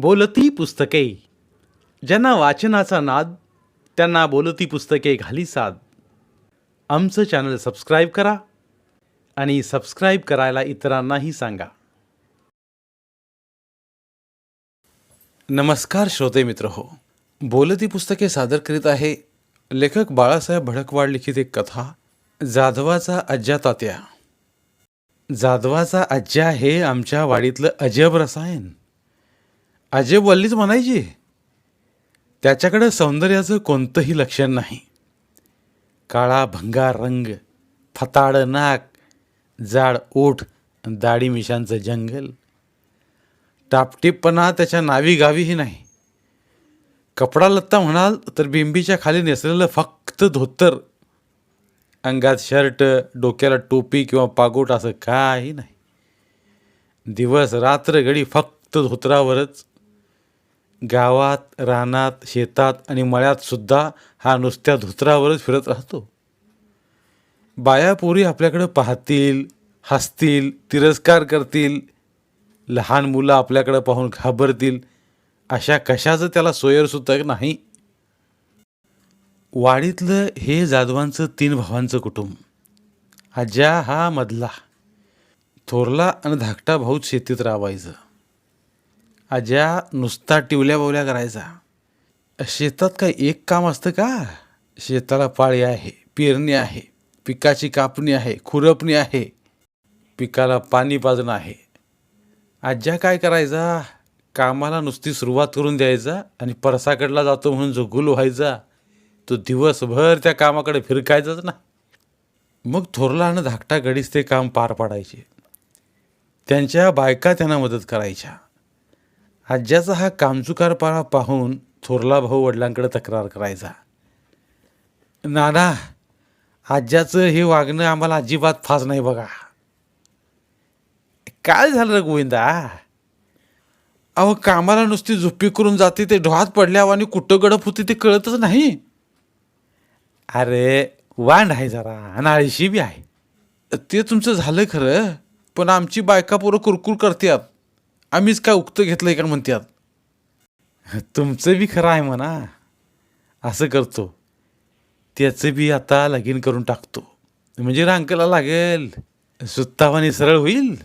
बोलती पुस्तके. ज्यांना वाचनाचा नाद त्यांना बोलती पुस्तके घाली साद. आमचं चॅनल सबस्क्राईब करा आणि सबस्क्राईब करायला इतरांनाही सांगा. नमस्कार श्रोते मित्र हो. बोलती पुस्तके सादर करीत आहे लेखक बाळासाहेब भडकवाड लिखित एक कथा जाधवाचा अज्जा तात्या. जाधवाचा अज्जा हे आमच्या वाडीतलं अजब रसायन. अजेब वल्लीच म्हणायची त्याच्याकडं सौंदर्याचं कोणतंही लक्षण नाही. काळा भंगार रंग फताड नाक जाड ओठ दाढी मिशांचं जंगल. टापटीपणा त्याच्या नावी गावीही नाही. कपडा लत्ता म्हणाल तर बिंबीच्या खाली नेसलेलं फक्त धोतर. अंगात शर्ट डोक्याला टोपी किंवा पागोट असं काही नाही. दिवस रात्र घडी फक्त धोतरावरच. गावात रानात शेतात आणि मळ्यातसुद्धा हा नुसत्या धोत्रावरच फिरत राहतो. बाया पोरी आपल्याकडं पाहतील हसतील तिरस्कार करतील लहान मुलं आपल्याकडं पाहून घाबरतील अशा कशाचं त्याला सोयरसुद्धा नाही? वाडीतलं हे जाधवांचं तीन भावांचं कुटुंब. आज्या हा मधला. थोरला आणि धाकटा भाऊच शेतीत राबायचं आज्या नुसता टिवल्या बावल्या करायचा. शेतात काय एक काम असतं का? शेताला पाळी आहे पेरणी आहे पिकाची कापणी आहे खुरपणी आहे पिकाला पाणी पाजणं आहे. आज्या काय करायचा? कामाला नुसती सुरुवात करून द्यायचा आणि परसाकडला जातो म्हणून जो गुल व्हायचा तो दिवसभर त्या कामाकडे फिरकायचाच ना. मग थोरला आणि धाकटा गडीच ते काम पार पाडायचे. त्यांच्या बायका त्यांना मदत करायच्या. आज्याचा हा कामचुकारपणा पाहून थोरला भाऊ वडिलांकडे तक्रार करायचा. नाना आज्याचं हे वागणं आम्हाला अजिबात फास नाही बघा. काय झालं रे गोविंदा? अहो कामाला नुसती झुप्पी करून जाते ते ढोहात पडल्यावर आणि कुठं गडप होती ते कळतच नाही. अरे वांड आहे जरा आणि बी आहे. ते तुमचं झालं खरं पण आमची बायका पोरं कुरकुर करतात आम्हीच काय उक्त घेतलंय का म्हणतात तुमचं बी खरं आहे म्हणा. असं करतो. त्याचं बी आता लगीन करून टाकतो. म्हणजे रांकला लागेल. सुत्तावानी सरळ होईल.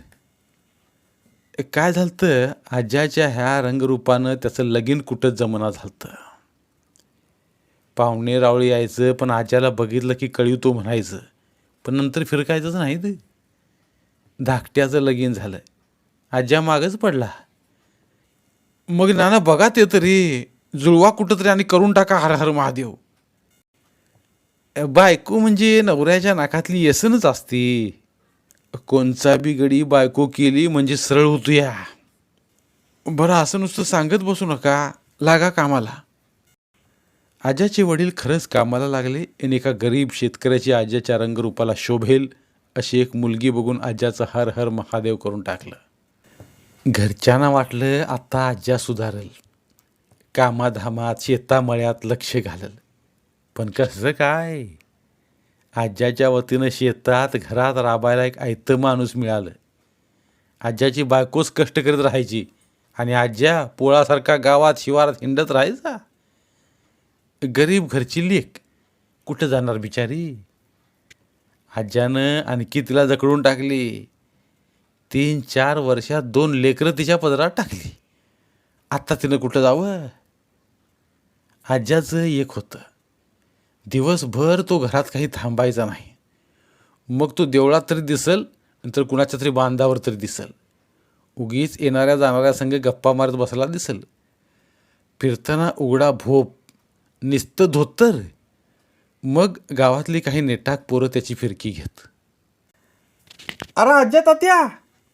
काय झालं आज्याच्या ह्या रंगरूपानं त्याचं लगीन कुठं जमना झालं पाहुणे रावळी यायचं पण आज्याला बघितलं की कळीव तो म्हणायचं. पण नंतर फिरकायचंच नाही ते. धाकट्याचं लगीन झालं. आज्या मागच पडला. मग नाना बघा ते तरी जुळवा कुठं तरी आणि करून टाका हर हर महादेव. बायको म्हणजे नवऱ्याच्या नाकातली येसनच असती. कोणचा बी गडी बायको केली म्हणजे सरळ होतो या बरं असं नुसतं सांगत बसू नका लागा कामाला. आज्याचे वडील खरंच कामाला लागले आणि एका गरीब शेतकऱ्याची आज्याच्या रंगरूपाला शोभेल अशी एक मुलगी बघून आज्याचं हर हर महादेव करून टाकलं. घरच्यांना वाटलं आत्ता आज्या सुधारल. कामाधामात शेतामळ्यात लक्ष घालल. पण कसं काय? आज्याच्या वतीनं शेतात घरात राबायला एक ऐतं माणूस मिळालं. आज्याची बायकोच कष्ट करीत राहायची. आणि आज्या पोळासारखा गावात शिवारात हिंडत राहायचा. गरीब घरची लेक कुठं जाणार बिचारी? आज्यानं आणखी तिला जकडून टाकली. तीन चार वर्षात दोन लेकरं तिच्या पदरात टाकली. आत्ता तिनं कुठं जावं? आज्याचं एक होतं. दिवसभर तो घरात काही थांबायचा नाही. मग तो देवळात तरी दिसल नंतर कुणाच्या तरी बांधावर तरी दिसल. उगीच येणाऱ्या जाणाऱ्या संघ गप्पा मारत बसला दिसल. फिरताना उघडा भोप निस्तं धोतर. मग गावातली काही नेटाक पोरं त्याची फिरकी घेत. अरे आज्या तात्या!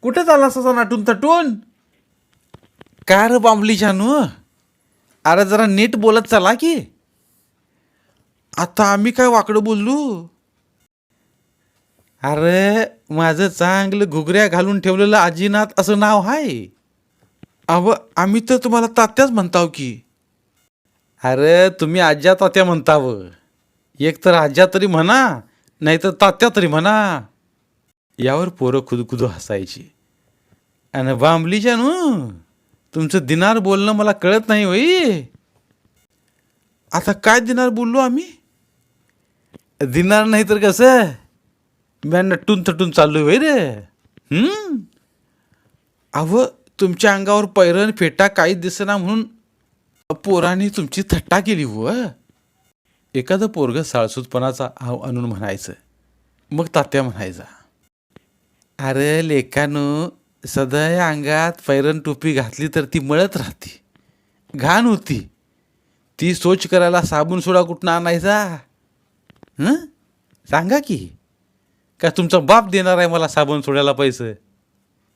कुठे चालला असा नाटून तटून? काय रे बांबली जानू अरे जरा नीट बोलत चला की. आता आम्ही काय वाकडं बोललो अरे माझं चांगलं घुगऱ्या घालून ठेवलेलं आजीनाथ असं नाव आहे अव आम्ही तर तुम्हाला तात्याच म्हणताव की. अरे तुम्ही आज्या तात्या म्हणतावं. एक तर आज्या तरी म्हणा नाहीतर तात्या तरी म्हणा. यावर पोरं खुदखुद हसायची. आणि बांबलीच्या नू तुमचं दिनार बोलणं मला कळत नाही होई. आता काय दिनार बोललो आम्ही? दिनार नाही तर कसं? म्या नटून थटून चाललो होय रे. अहो अव तुमच्या अंगावर पैरण फेटा काहीच दिसेना म्हणून पोराने तुमची थट्टा केली हो, व एखादं पोरग साळसूतपणाचा आव आणून म्हणायचं. मग तात्या म्हणायचा अरे लेखानं सदय अंगात पैरण टोपी घातली तर ती मळत राहते. घाण होती. ती सोच करायला साबण सोडा कुठनं आणायचा? हं? सांगा की. का तुमचा बाप देणार आहे मला साबण सोडायला पैसे?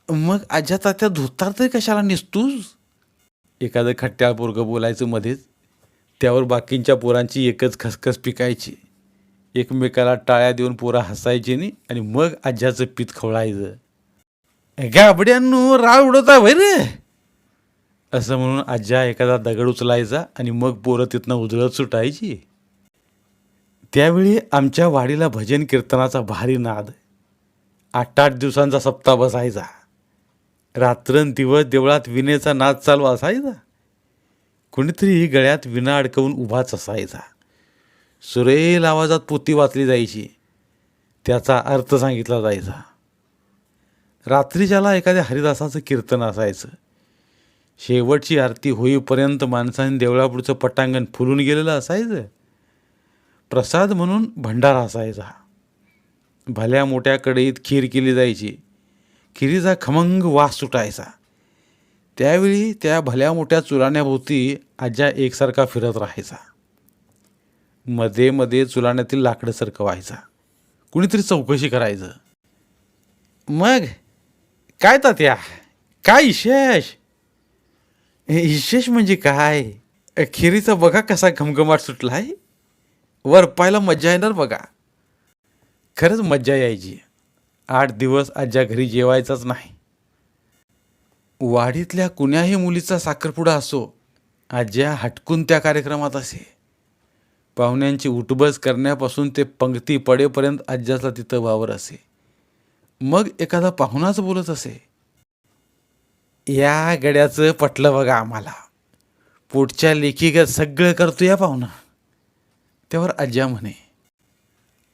मग आज्या तात्या धुतार तरी कशाला निसतूस? एखादं खट्ट्याळ पोरगं बोलायचं मध्येच त्यावर बाकींच्या पोरांची एकच खसखस पिकायची. एकमेकाला टाळ्या देऊन पोरं हसायची नाही आणि मग आज्याचं पीत खवळायचं. गाबड्यांनो राग उडवता वय रे? असं म्हणून आज्या एखादा दगड उचलायचा आणि मग पोरं तिथनं उजळत सुटायची. त्यावेळी आमच्या वाडीला भजन कीर्तनाचा भारी नाद. आठ आठ दिवसांचा सप्ताह बसायचा. रात्रंदिवस देवळात विनेचा नाद चालू असायचा. कोणीतरी गळ्यात विना अडकवून उभाच असायचा. सुरेल आवाजात पोती वाचली जायची. त्याचा अर्थ सांगितला जायचा. रात्रीच्याला एखाद्या हरिदासाचं कीर्तन असायचं. शेवटची आरती होईपर्यंत माणसाने देवळापुढचं पटांगण फुलून गेलेलं असायचं. प्रसाद म्हणून भंडारा असायचा. भल्या मोठ्या कढईत खीर केली जायची. खिरीचा खमंग वास सुटायचा. त्यावेळी त्या भल्या मोठ्या चुलाण्याभोवती आज्या एकसारखा फिरत राहायचा. मध्ये मध्ये चुलाण्यातील लाकडं व्हायचा. कुणीतरी चौकशी करायचं. मग काय तात्या? काय विशेष? हे विशेष म्हणजे काय? खिरीचा बघा कसा घमघमाट सुटला आहे वर पाहायला मज्जा येणार बघा. खरंच मज्जा यायची. आठ दिवस आजच्या घरी जेवायचाच नाही. वाडीतल्या कुण्याही मुलीचा साखरपुडा असो आज्या हटकून त्या कार्यक्रमात असे. पाहुण्यांची उठबस करण्यापासून ते पंक्ती पडेपर्यंत आज्याचा तिथं वावर असे. मग एखादा पाहुणाच बोलत असे. या गड्याचं पटलं बघा आम्हाला. पोटच्या लेखीगत सगळं करतो या पाहुणा. त्यावर आज्या म्हणे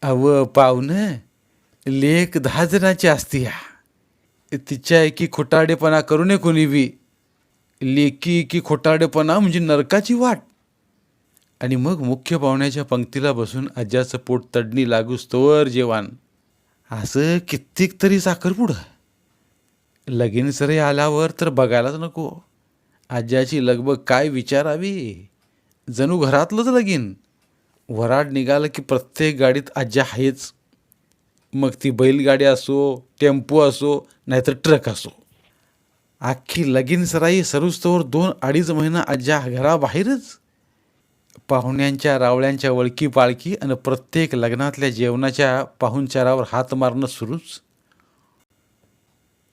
अव पाहुणं लेख दहा जणाची असती या तिच्या एकी खोटाडेपणा करू नये कोणी बी लेकी की खोटारडेपणा म्हणजे नरकाची वाट. आणि मग मुख्य पाहुण्याच्या पंक्तीला बसून आज्याचं पोट तडणी लागूस तोवर जेवण. असं कित्येक तरी साखरपुडं लगीन सरे आल्यावर तर बघायलाच नको. आज्याची लगबग काय विचारावी? जणू घरातलंच लगीन. वराड निघालं की प्रत्येक गाडीत आज्या आहेच मग ती बैलगाडी असो टेम्पो असो नाहीतर ट्रक असो. अख्खी लगीन सराई सरुस्तवर दोन अडीच महिना आज्या घराबाहेरच. पाहुण्यांच्या रावळ्यांच्या वळकी पाळकी आणि प्रत्येक लग्नातल्या जेवणाच्या पाहुणचारावर हात मारणं सुरूच.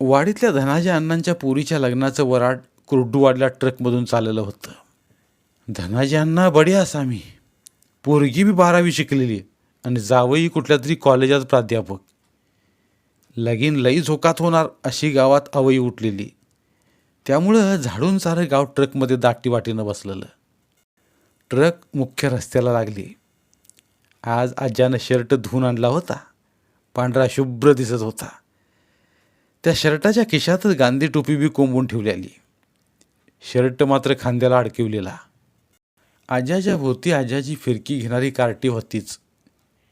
वाडीतल्या धनाजी अण्णांच्या पुरीच्या लग्नाचं वराड कुर्डुवाडल्या ट्रकमधून चाललेलं होतं. धनाजी अण्णा बडे आम्ही पोरगी बी बारावी शिकलेली आणि जावई कुठल्या तरी कॉलेजात प्राध्यापक. लगीन लई झोकात होणार अशी गावात अवयी उठलेली. त्यामुळं झाडून सारं गाव ट्रकमध्ये दाटीवाटीनं बसलेलं. ट्रक मुख्य रस्त्याला लागली. आज आज्यानं शर्ट धुवून आणला होता. पांढरा शुभ्र दिसत होता. त्या शर्टाच्या खिशातच गांधी टोपी बी कोंबून ठेवलेली शर्ट मात्र खांद्याला अडकवलेला. आज्याच्या भोवती आज्याची फिरकी घेणारी कार्टी होतीच.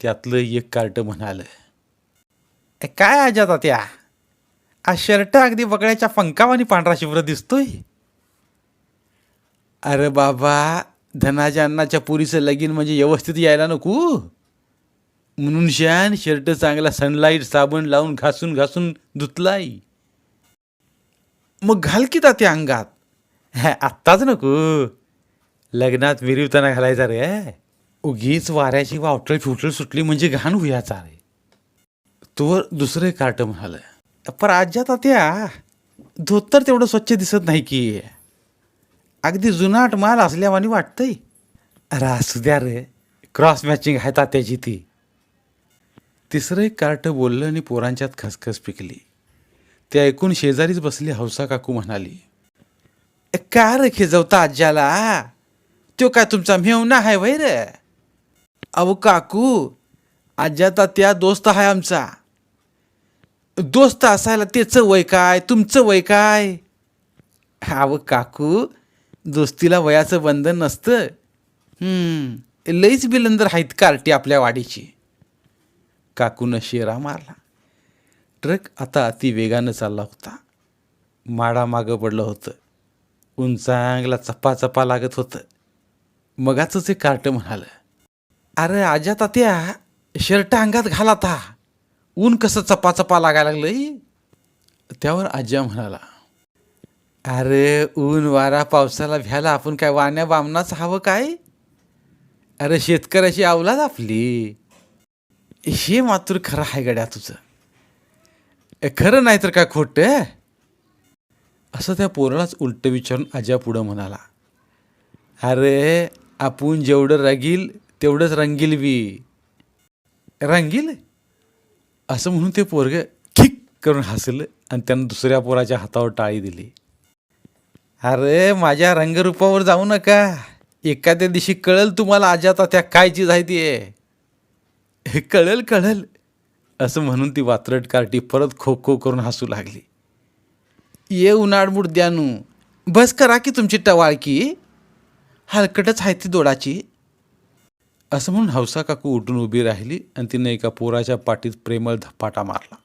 त्यातलं एक कार्ट म्हणालं काय आज्या तात्या? आज शर्ट अगदी बकड्याच्या पंखावानी पांढरा शुभ्र दिसतोय. अरे बाबा धनाच्या अन्नाच्या पुरीचं लगीन म्हणजे व्यवस्थित यायला नको म्हणून शान शर्ट चांगला सनलाईट साबण लावून घासून घासून धुतलाय. मग घाल की त्या अंगात. हॅ आत्ताच नको. लग्नात विरिवताना घालायचा रे. उगीच वाऱ्याची वावटळ फुटळ सुटली म्हणजे घाण हुयाचा रे. तोवर दुसरं कार्ट म्हणालं. पर आज्या तात्या धोतर तेवढं स्वच्छ दिसत नाही की. अगदी जुनाट माल असल्यावानी वाटतंय. अरे असू द्या रे क्रॉस मॅचिंग आहे तात्याची ती. तिसरं एक कार्ट बोललं आणि पोरांच्यात खसखस पिकली. ते ऐकून शेजारीच बसली हौसा काकू म्हणाली का रे खिजवता आज्याला? तो काय तुमचा मेवना आहे वै रे? अहो काकू आज्याचा त्या दोस्त आहे आमचा. दोस्त असायला त्याचं वय काय तुमचं वय काय? अहो काकू दोस्तीला वयाचं बंधन नसतं. लईच बिलंदर आहेत कार्टी आपल्या वाडीची. काकूनं शेरा मारला. ट्रक आता अति वेगानं चालला होता. माडा मागं पडलं होतं. ऊन चांगला चप्पा चप्पा लागत होतं. मगाचंच एक कार्ट म्हणालं अरे आज्या तात्या शर्ट अंगात घाल आता ऊन कसं चपा चपा लागायला लागलंय? त्यावर आज्या म्हणाला अरे ऊन वारा पावसाला भ्यायला आपण काय वाण्या बामनाच हवं काय? अरे शेतकऱ्याची अवलाद आपली. हे मात्र खरं आहे गड्या तुझं. खरं नाही तर काय खोटं असं त्या पोरालाच उलटं विचारून आज्या पुढं म्हणाला. अरे आपण जेवढं रंगील तेवढंच रंगील बी. रंगील? असं म्हणून ते पोरग खिक करून हसलं आणि त्यानं दुसऱ्या पोराच्या हातावर टाळी दिली. अरे माझ्या रंगरूपावर जाऊ नका. एखाद्या दिवशी कळल तुम्हाला आजाता त्या काय चीज आहे ती. हे कळल कळल. असं म्हणून ती वात्रट कार्टी परत खो खो करून हसू लागली. ये उन्हाळ द्यानू बस करा की तुमची टवाळकी. हलकटच आहे ती दोडाची. असं म्हणून हौसा काकू उठून उभी राहिली आणि तिने एका पोराच्या पाठीत प्रेमळ धपाटा मारला.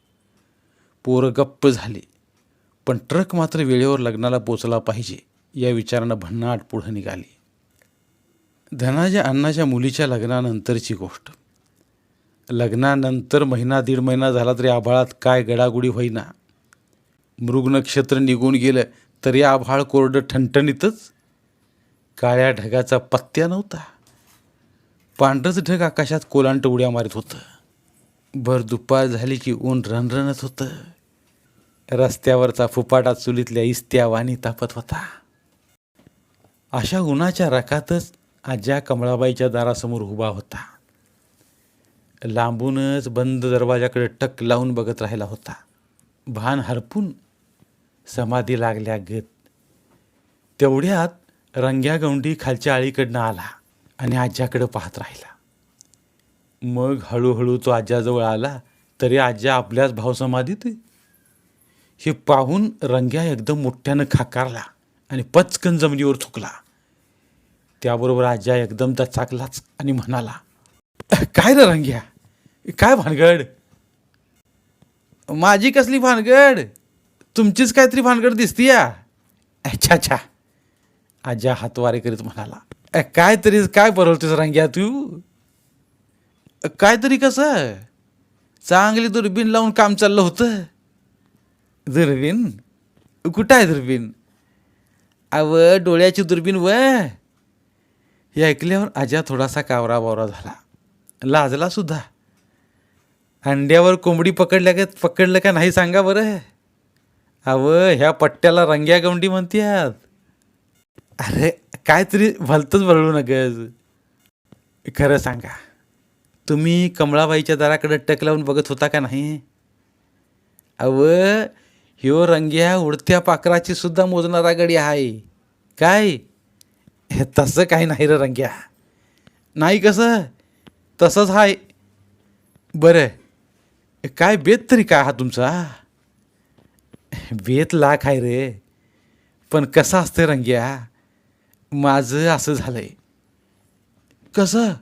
पोरं गप्प झाली. पण ट्रक मात्र वेळेवर लग्नाला पोचला पाहिजे या विचारानं भन्नाट पुढं निघाली. धनाच्या अण्णाच्या मुलीच्या लग्नानंतरची गोष्ट. लग्नानंतर महिना दीड महिना झाला तरी आभाळात काय गडागुडी होईना. मृग नक्षत्र निघून गेलं तरी आभाळ कोरडं ठणठणीतच. काळ्या ढगाचा पत्त्या नव्हता. पांढरंच ढग आकाशात कोलांट उड्या मारत होतं. भर दुपार झाली की ऊन रणरणत होतं. रस्त्यावरचा फुपाटा चुलीतल्या इस्त्या वाणी तापत होता. अशा उन्हाच्या रकातच आज्या कमळाबाईच्या दारासमोर उभा होता. लांबूनच बंद दरवाजाकडे टक लावून बघत राहिला होता. भान हरपून समाधी लागल्या गत. तेवढ्यात रंग्या गवंडी खालच्या आळीकडनं आला आणि आज्याकडे पाहत राहिला. मग हळूहळू तो आज्याजवळ आला तरी आज्या आपल्याच भावसमाधीत आहे. हे पाहून रंग्या एकदम मोठ्यानं खाकारला आणि पचकन जमिनीवर थुकला. त्याबरोबर आज्या एकदम दचाकलाच आणि म्हणाला काय रे रंग्या? काय भानगड? माझी कसली भानगड? तुमचीच काहीतरी भानगड दिसती या अच्छा अच्छा आज्या हातवारे करीत म्हणाला काय तरी काय बरवतेस रंग्या तू? काय तरी कसं? चांगली दुर्बीण लावून काम चाललं होतं. दुर्बीण कुठं आहे दुर्बीण अव डोळ्याची दुर्बीण व हे ऐकल्यावर आजा थोडासा कावरा बावरा झाला. लाजला सुद्धा. अंड्यावर कोंबडी पकडल्या का पकडलं का नाही सांगा बरं. अव ह्या पट्ट्याला रंग्या गवंडी म्हणतात अरे काहीतरी भलतंच बरळू नकच खरं सांगा तुम्ही कमळाबाईच्या दाराकडे टक लावून बघत होता का नाही? अव ह्यो रंग्या उडत्या पाखराची सुद्धा मोजणारा गडी आहे. काय? हे तसं काही नाही रे रंग्या. नाही कसं? तसंच आहे बरं. काय बेत तरी काय हा तुमचा? बेत लाख आहे रे. पण कसं असतं रंग्या? माझं असं झालंय. कसं?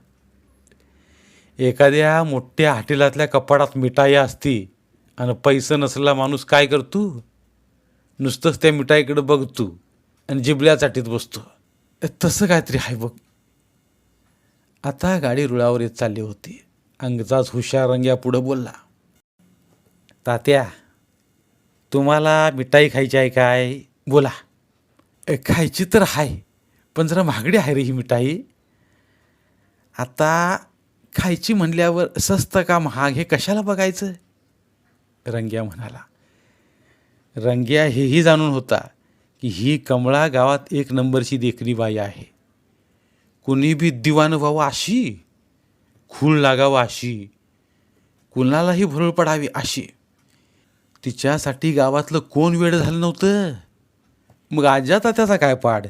एखाद्या मोठ्या हॉटेलातल्या कपाडात मिठाई असती आणि पैसा नसला माणूस काय करतो? नुसतंच त्या मिठाईकडे बघतो आणि जिबल्या चाटीत बसतो तसं काहीतरी आहे बघ. आता गाडी रुळावर येत चालली होती. अंगचाच हुशार रंग्या पुढं बोलला तात्या तुम्हाला मिठाई खायची आहे काय? बोला. खायची तर आहे पण जरा महागडी आहे रे ही मिठाई. आता खायची म्हणल्यावर स्वस्त का महाग? हे कशाला बघायचं? रंग्या म्हणाला. रंग्या हेही जाणून होता की ही कमळा गावात एक नंबरची देखणी बाई आहे. कुणी बी दिवानं व्हावं अशी खूळ लागावं अशी कुणालाही भरळ पडावी अशी. तिच्यासाठी गावातलं कोण वेळ झालं नव्हतं? मग आज्या तात्याचा काय पाड?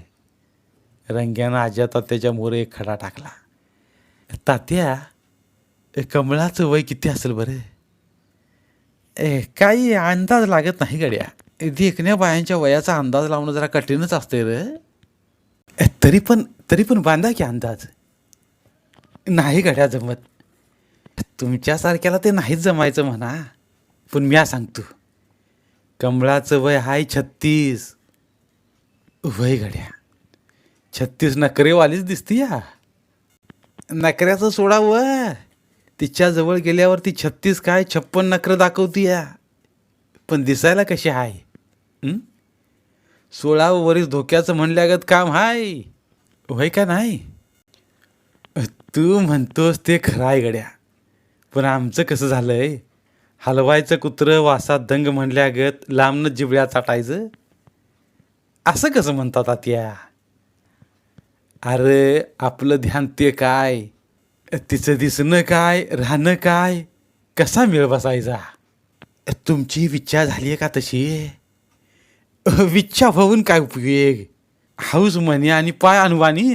रंग्यानं आज्या तात्याच्या एक खडा टाकला. तात्या कमळाचं वय किती असेल बरं? काही अंदाज लागत नाही गड्या. देखण्या बायांच्या वयाचा अंदाज लावणं जरा कठीणच असते रे. तरी पण तरी पण बांधा की अंदाज. नाही गड्या जमत. तुमच्यासारख्याला ते नाहीच जमायचं म्हणा. पण म्या सांगतो. कमळाचं वय हाय छत्तीस. वय गड्या. छत्तीस नकरेवालीच दिसती या नकऱ्याचं सोडा व तिच्या जवळ गेल्यावर ती छत्तीस काय छप्पन नखरं दाखवती या. पण दिसायला कशी हाय? सोळा वरीस धोक्याचं म्हणल्यागत काम हाय. होय का नाही? तू म्हणतोस ते खरं आहे गड्या. पण आमचं कसं झालंय? हलवायचं कुत्रं वासात दंग म्हणल्यागत लांबनं जिबड्या चाटायचं? असं कसं म्हणतात आत्या? अरे आपलं ध्यान ते काय? तिचं दिसणं काय राहणं काय कसा मेळ बसायचा तुमची विच्छा झाली आहे का तशी विच्छा होऊन काय उपयोग हाऊस म्हणे आणि पाय अनुवानी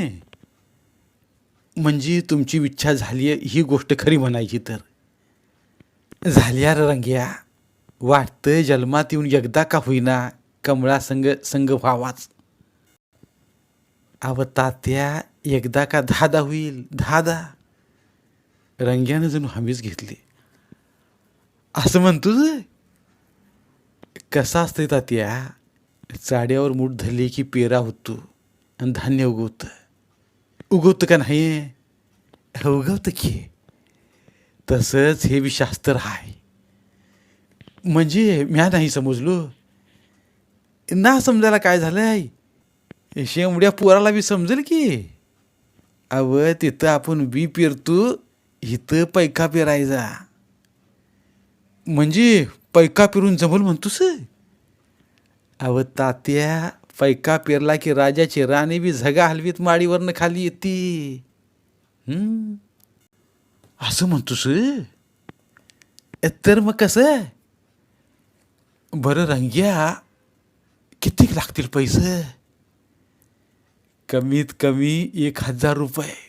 म्हणजे तुमची इच्छा झाली आहे ही गोष्ट खरी म्हणायची तर झाल्या रंग्या वाटतं जन्मात येऊन एकदा का होईना कमळा संग संग व्हावाच अव तात्या एकदा का दहादा होईल दहादा रंग्यानं जणू हमीच घेतली. असं म्हणतो कसा असतंय तात्या? चाड्यावर मूठ धरली की पेरा होतो आणि धान्य उगवतं. उगवतं का नाही? उगवतं की. तसंच हे बी शास्त्र आहे म्हणजे म्या नाही समजलो. ना समजायला काय झालं आहे शेवड्या पोराला बी समजेल की. अव तिथं आपण बी पेरतो इथं पैका पेरायचा. म्हणजे पैका पिरून जमल म्हणतोस अव तात्या पैका पेरला की राजाची राणी बी झगा हलवीत माडीवरनं खाली येते. असं म्हणतोस तर मग कसं? बरं रंग्या किती लागतील पैसे? कमीत कमी एक हजार रुपये.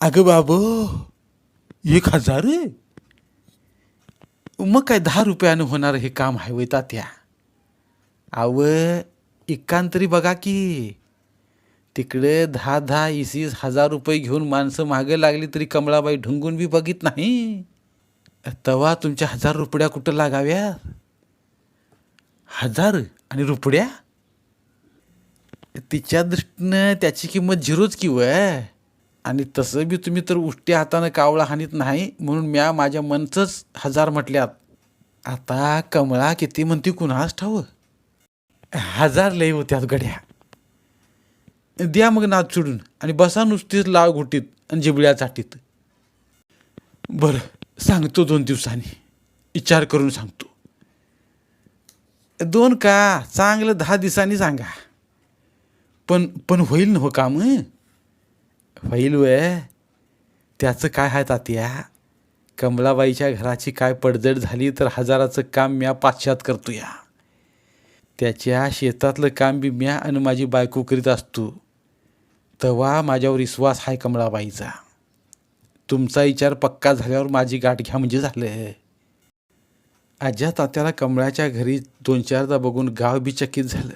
अगं बाबो. एक हजार मग काय दहा रुपयानं होणार हे काम आहे वय तात्या? अव एकांतरी बघा की. तिकडे दहा दहा इसीस हजार रुपये घेऊन माणसं मागे लागली तरी कमळाबाई ढुंगून बी बघित नाही. तवा तुमच्या हजार रुपया कुठं लागाव्या? हजार आणि रुपड्या? तिच्या दृष्टीनं त्याची किंमत झिरोच की वय. आणि तसं बी तुम्ही तर उष्ट्या हातानं कावळा हानीत नाही म्हणून म्या माझ्या मनचंच हजार म्हटल्यात. आता कमळा किती म्हणती कुणास ठाव हजार लई होत्यात गड्या. द्या मग नाद सोडून आणि बसा नुसतीच लाळ घुटीत आणि जिबळ्या चाटीत. बरं सांगतो दोन दिवसांनी. विचार करून सांगतो. दोन का? चांगलं दहा दिवसांनी सांगा. पण पण होईल ना हो काम होईल वय त्याचं काय आहे तात्या? कमलाबाईच्या घराची काय पडझड झाली तर हजाराचं काम म्या पाश्चात करतो या त्याच्या शेतातलं काम बी म्या आणि माझी बायको करीत असतो. तेव्हा माझ्यावर विश्वास आहे कमळाबाईचा तुमचा विचार पक्का झाल्यावर माझी गाठ घ्या म्हणजे झालं. आज्या तात्याला कमळाच्या घरी दोन चारदा बघून गाव बी चकित झालं.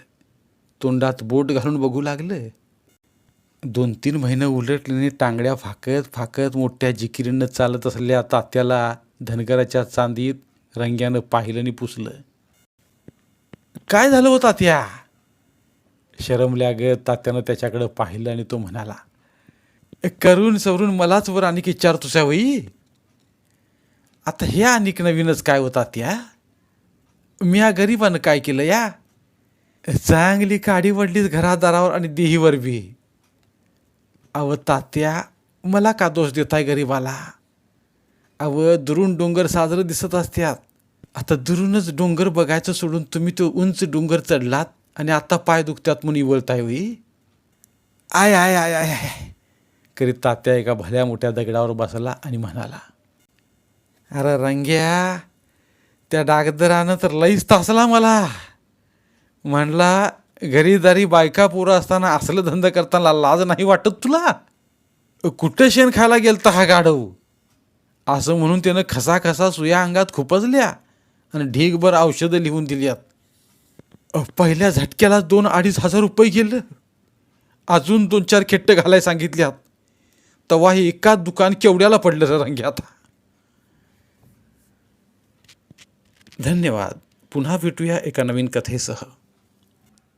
तोंडात बोट घालून बघू लागलं. दोन तीन महिने उलटल्याने टांगड्या फाकत फाकत मोठ्या जिकिरीनं चालत असलेल्या तात्याला धनगराच्या चांदीत रंग्यानं पाहिलं आणि पुसलं. काय झालं हो तात्या? शरमल्या ग तात्यानं त्याच्याकडं पाहिलं आणि तो म्हणाला करून सवरून मलाच वर आणिक विचारतोस वई आता हे आणिक नवीनच काय होता त्या मी या गरिबानं काय केलं या? चांगली काडी वडलीच घरादारावर आणि देहीवर बी. अव तात्या मला का दोष देताय गरीबाला? अव दुरून डोंगर साजरं दिसत असत्यात. आता दुरूनच डोंगर बघायचं सोडून तुम्ही तो उंच डोंगर चढलात आणि आता पाय दुखत्यात म्हणून इवळताय होई? आय आय आय आय आय करीत तात्या एका भल्या मोठ्या दगडावर बसला आणि म्हणाला अरे रंग्या त्या डागदरानं तर लईच तासला मला. म्हणला घरीदारी बायका पोरं असताना असलं धंदा करताना लाज नाही वाटत तुला? कुठं शेण खायला गेलता हा गाढव? असं म्हणून त्यानं खसा खसा सुया अंगात खुपजल्या आणि ढीगभर औषधं लिहून दिल्यात. पहिल्या झटक्याला दोन अडीच हजार रुपये गेलं. अजून दोन चार खेट्ट घालाय सांगितल्यात. तेव्हा हे एकाच दुकान केवढ्याला पडलं रे रंग्यात धन्यवाद. पुन्हा भेटूया एका नवीन कथेसह.